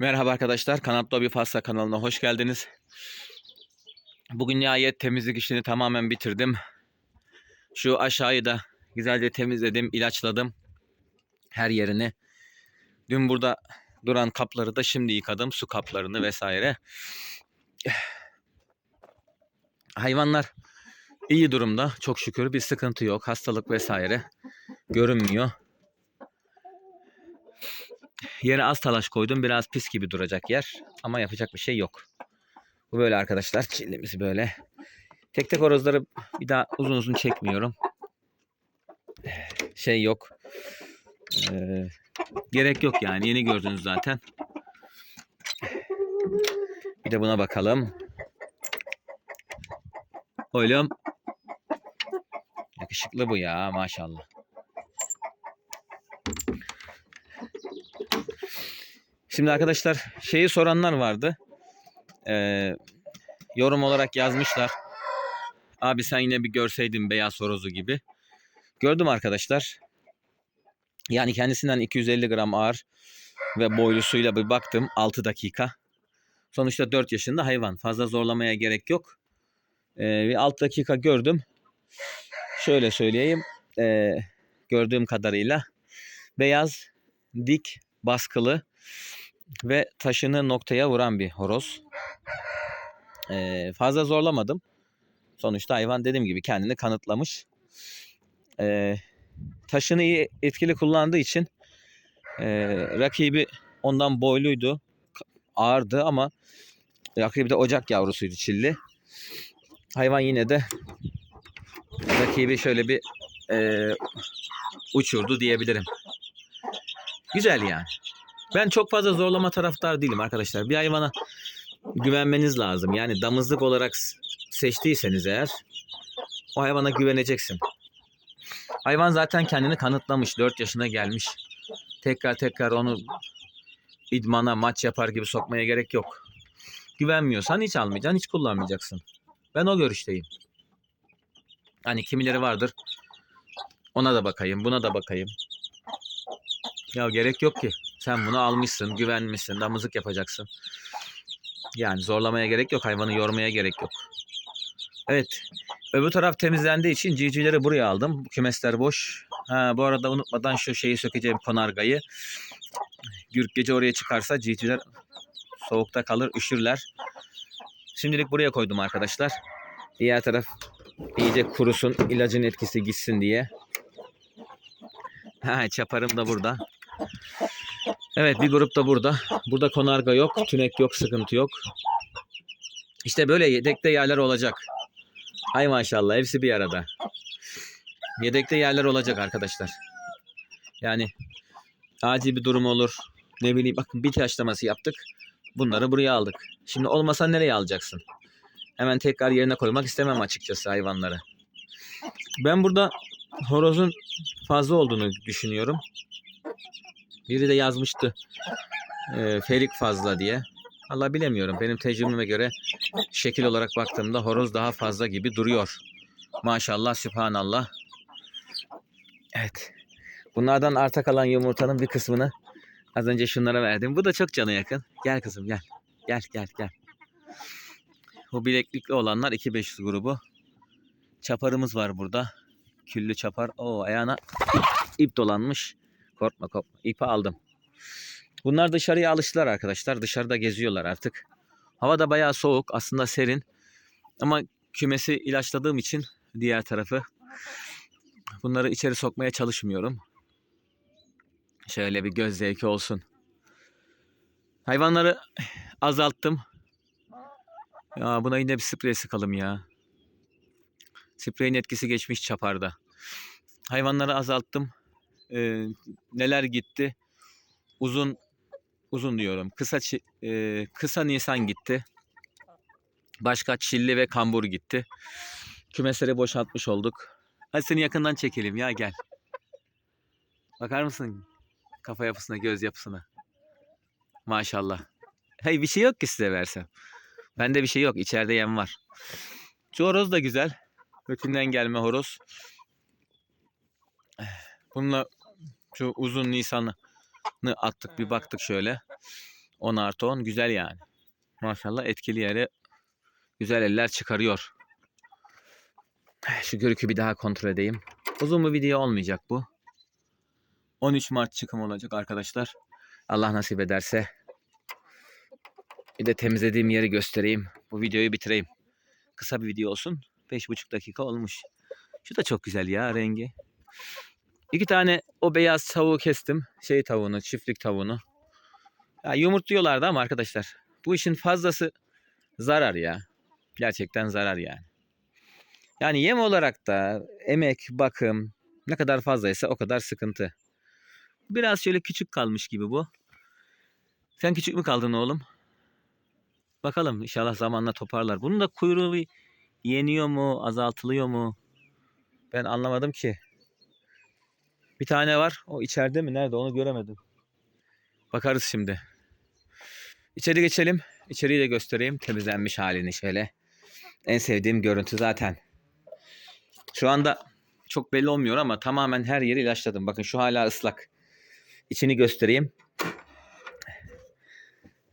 Merhaba arkadaşlar, Kanatlı bir Fasla kanalına hoş geldiniz. Bugün nihayet temizlik işini tamamen bitirdim. Şu aşağıyı da güzelce temizledim, ilaçladım her yerini. Dün burada duran kapları da şimdi yıkadım, su kaplarını vesaire. Hayvanlar iyi durumda, çok şükür bir sıkıntı yok, hastalık vesaire görünmüyor. Yere az talaş koydum. Biraz pis gibi duracak yer. Ama yapacak bir şey yok. Bu böyle arkadaşlar. Çillimiz böyle. Tek tek horozları bir daha uzun uzun çekmiyorum. Şey yok. Ee, gerek yok yani. Yeni gördünüz zaten. Bir de buna bakalım. Oğlum. Yakışıklı bu ya maşallah. Şimdi arkadaşlar şeyi soranlar vardı. Ee, yorum olarak yazmışlar. Abi sen yine bir görseydin beyaz horozu gibi. Gördüm arkadaşlar. Yani kendisinden 250 gram ağır ve boylusuyla bir baktım 6 dakika. Sonuçta 4 yaşında hayvan. Fazla zorlamaya gerek yok. Ee, bir 6 dakika gördüm. Şöyle söyleyeyim. Ee, gördüğüm kadarıyla beyaz, dik, baskılı ve taşını noktaya vuran bir horoz. Ee, fazla zorlamadım. Sonuçta hayvan dediğim gibi kendini kanıtlamış. Ee, taşını iyi etkili kullandığı için e, rakibi ondan boyluydu. Ağırdı ama rakibi de ocak yavrusuydu çilli. Hayvan yine de rakibi şöyle bir e, uçurdu diyebilirim. Güzel yani. Ben çok fazla zorlama taraftar değilim arkadaşlar. Bir hayvana güvenmeniz lazım. Yani damızlık olarak seçtiyseniz eğer o hayvana güveneceksin. Hayvan zaten kendini kanıtlamış. 4 yaşına gelmiş. Tekrar tekrar onu idmana maç yapar gibi sokmaya gerek yok. Güvenmiyorsan hiç almayacaksın, hiç kullanmayacaksın. Ben o görüşteyim. Hani kimileri vardır. Ona da bakayım, buna da bakayım. Ya gerek yok ki. Sen bunu almışsın, güvenmişsin, damızlık yapacaksın. Yani zorlamaya gerek yok, hayvanı yormaya gerek yok. Evet, öbür taraf temizlendiği için civcivleri buraya aldım. Bu kümesler boş. Ha, bu arada unutmadan şu şeyi sökeceğim konargayı. Gürk gece oraya çıkarsa civcivler soğukta kalır, üşürler. Şimdilik buraya koydum arkadaşlar. Diğer taraf iyice kurusun, ilacın etkisi gitsin diye. Ha, çaparım da burada. Evet bir grup da burada. Burada konarga yok, tünek yok, sıkıntı yok. İşte böyle yedekte yerler olacak. Hay maşallah hepsi bir arada. Yedekte yerler olacak arkadaşlar. Yani acil bir durum olur. Ne bileyim bakın bir taşlaması yaptık. Bunları buraya aldık. Şimdi olmasa nereye alacaksın? Hemen tekrar yerine koymak istemem açıkçası hayvanları. Ben burada horozun fazla olduğunu düşünüyorum. Biri de yazmıştı e, ferik fazla diye. Allah bilemiyorum. Benim tecrübeme göre şekil olarak baktığımda horoz daha fazla gibi duruyor. Maşallah, sübhanallah. Evet. Bunlardan arta kalan yumurtanın bir kısmını az önce şunlara verdim. Bu da çok cana yakın. Gel kızım gel. Gel gel gel. Bu bileklikli olanlar 2500 grubu. Çaparımız var burada. Küllü çapar. O ayağına ip dolanmış. Korkma korkma. İpi aldım. Bunlar dışarıya alıştılar arkadaşlar. Dışarıda geziyorlar artık. Hava da bayağı soğuk. Aslında serin. Ama kümesi ilaçladığım için diğer tarafı bunları içeri sokmaya çalışmıyorum. Şöyle bir göz zevki olsun. Hayvanları azalttım. Ya buna yine bir sprey sıkalım ya. Spreyin etkisi geçmiş çaparda. Hayvanları azalttım. Ee, neler gitti? Uzun uzun diyorum. Kısa e, kısa Nisan gitti. Başka Çilli ve Kambur gitti. Kümesleri boşaltmış olduk. Hadi seni yakından çekelim ya gel. Bakar mısın kafa yapısına, göz yapısına? Maşallah. Hey bir şey yok ki size versem. Bende bir şey yok. İçeride yem var. Şu horoz da güzel. Ötünden gelme horoz. Bununla şu uzun Nisan'ı attık bir baktık şöyle. 10 artı 10 güzel yani. Maşallah etkili yere güzel eller çıkarıyor. Şu görükü bir daha kontrol edeyim. Uzun bir video olmayacak bu. 13 Mart çıkım olacak arkadaşlar. Allah nasip ederse. Bir de temizlediğim yeri göstereyim. Bu videoyu bitireyim. Kısa bir video olsun. 5,5 dakika olmuş. Şu da çok güzel ya rengi. İki tane o beyaz tavuğu kestim. Şey tavuğunu, çiftlik tavuğunu. Ya yumurtluyorlardı ama arkadaşlar. Bu işin fazlası zarar ya. Gerçekten zarar yani. Yani yem olarak da emek, bakım ne kadar fazlaysa o kadar sıkıntı. Biraz şöyle küçük kalmış gibi bu. Sen küçük mü kaldın oğlum? Bakalım inşallah zamanla toparlar. Bunun da kuyruğu yeniyor mu, azaltılıyor mu? Ben anlamadım ki. Bir tane var. O içeride mi? Nerede? Onu göremedim. Bakarız şimdi. İçeri geçelim. İçeriği de göstereyim. Temizlenmiş halini şöyle. En sevdiğim görüntü zaten. Şu anda çok belli olmuyor ama tamamen her yeri ilaçladım. Bakın şu hala ıslak. İçini göstereyim.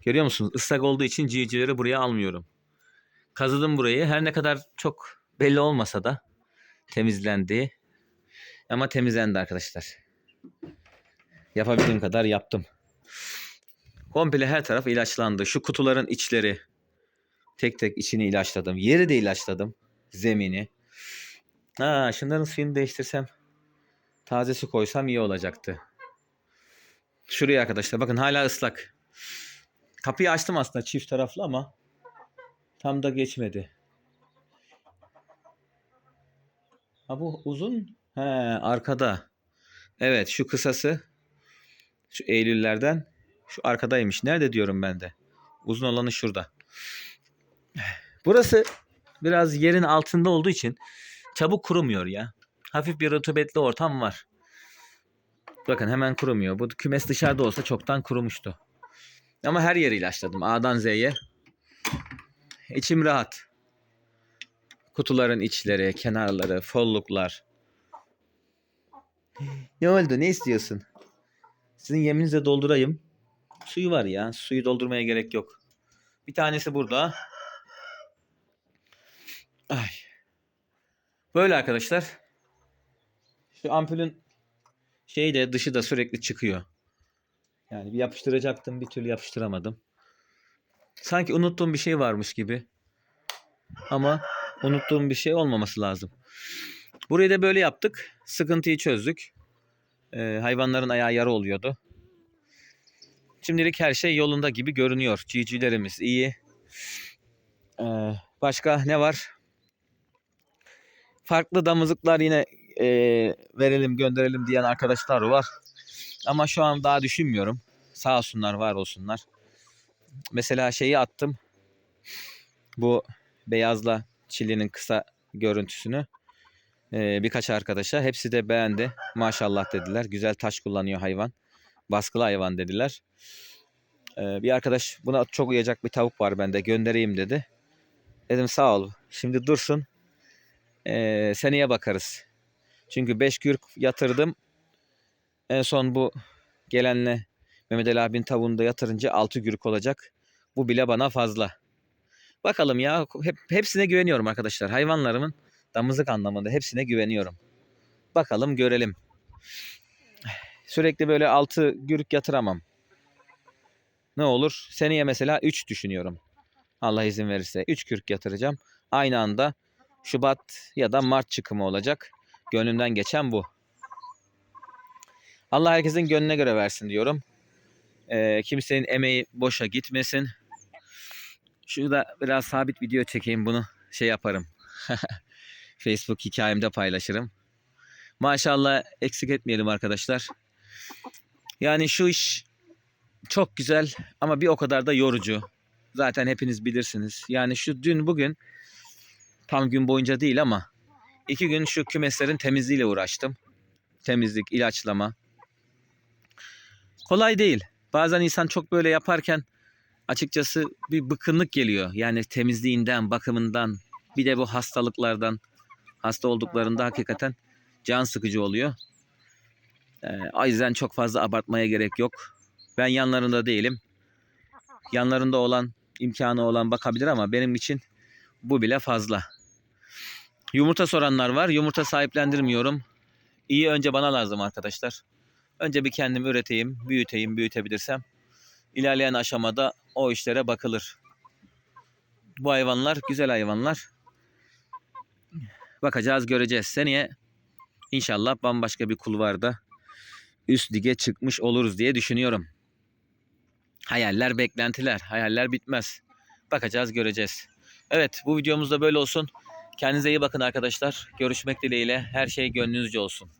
Görüyor musunuz? Islak olduğu için civcivleri buraya almıyorum. Kazıdım burayı. Her ne kadar çok belli olmasa da temizlendi. Ama temizlendi arkadaşlar. Yapabildiğim kadar yaptım. Komple her taraf ilaçlandı. Şu kutuların içleri tek tek içini ilaçladım. Yeri de ilaçladım. Zemini. Ha, şunların suyunu değiştirsem taze su koysam iyi olacaktı. Şuraya arkadaşlar bakın hala ıslak. Kapıyı açtım aslında çift taraflı ama tam da geçmedi. Ha bu uzun. He arkada. Evet şu kısası şu Eylüllerden şu arkadaymış. Nerede diyorum ben de. Uzun olanı şurada. Burası biraz yerin altında olduğu için çabuk kurumuyor ya. Hafif bir rutubetli ortam var. Bakın hemen kurumuyor. Bu kümes dışarıda olsa çoktan kurumuştu. Ama her yeri ilaçladım. A'dan Z'ye. İçim rahat. Kutuların içleri, kenarları, folluklar. Ne oldu? Ne istiyorsun? Sizin yeminize doldurayım. Suyu var ya. Suyu doldurmaya gerek yok. Bir tanesi burada. Ay. Böyle arkadaşlar. Şu ampulün şeyi de dışı da sürekli çıkıyor. Yani bir yapıştıracaktım bir türlü yapıştıramadım. Sanki unuttuğum bir şey varmış gibi. Ama unuttuğum bir şey olmaması lazım. Burayı da böyle yaptık. Sıkıntıyı çözdük. Ee, hayvanların ayağı yara oluyordu. Şimdilik her şey yolunda gibi görünüyor. Civcivlerimiz iyi. Ee, başka ne var? Farklı damızlıklar yine e, verelim gönderelim diyen arkadaşlar var. Ama şu an daha düşünmüyorum. Sağ olsunlar var olsunlar. Mesela şeyi attım. Bu beyazla çilinin kısa görüntüsünü birkaç arkadaşa. Hepsi de beğendi. Maşallah dediler. Güzel taş kullanıyor hayvan. Baskılı hayvan dediler. Bir arkadaş buna çok uyacak bir tavuk var bende göndereyim dedi. Dedim sağ ol. Şimdi dursun. Ee, seneye bakarız. Çünkü 5 gürk yatırdım. En son bu gelenle Mehmet Ali abinin tavuğunu yatırınca 6 gürk olacak. Bu bile bana fazla. Bakalım ya hep, hepsine güveniyorum arkadaşlar. Hayvanlarımın damızlık anlamında hepsine güveniyorum. Bakalım görelim. Sürekli böyle 6 gürk yatıramam. Ne olur? Seneye mesela 3 düşünüyorum. Allah izin verirse 3 gürk yatıracağım. Aynı anda Şubat ya da Mart çıkımı olacak. Gönlümden geçen bu. Allah herkesin gönlüne göre versin diyorum. Ee, kimsenin emeği boşa gitmesin. Şurada biraz sabit video çekeyim bunu şey yaparım. Facebook hikayemde paylaşırım. Maşallah eksik etmeyelim arkadaşlar. Yani şu iş çok güzel ama bir o kadar da yorucu. Zaten hepiniz bilirsiniz. Yani şu dün bugün tam gün boyunca değil ama iki gün şu kümeslerin temizliğiyle uğraştım. Temizlik, ilaçlama. Kolay değil. Bazen insan çok böyle yaparken açıkçası bir bıkkınlık geliyor. Yani temizliğinden, bakımından, bir de bu hastalıklardan, hasta olduklarında hakikaten can sıkıcı oluyor. Ee, o yüzden çok fazla abartmaya gerek yok. Ben yanlarında değilim. yanlarında olan, imkanı olan bakabilir ama benim için bu bile fazla. Yumurta soranlar var. Yumurta sahiplendirmiyorum. İyi önce bana lazım arkadaşlar. Önce bir kendim üreteyim, büyüteyim, büyütebilirsem. İlerleyen aşamada o işlere bakılır. Bu hayvanlar güzel hayvanlar. Bakacağız, göreceğiz. Seneye inşallah bambaşka bir kulvarda üst lige çıkmış oluruz diye düşünüyorum. Hayaller, beklentiler. Hayaller bitmez. Bakacağız, göreceğiz. Evet, bu videomuz da böyle olsun. Kendinize iyi bakın arkadaşlar. Görüşmek dileğiyle. Her şey gönlünüzce olsun.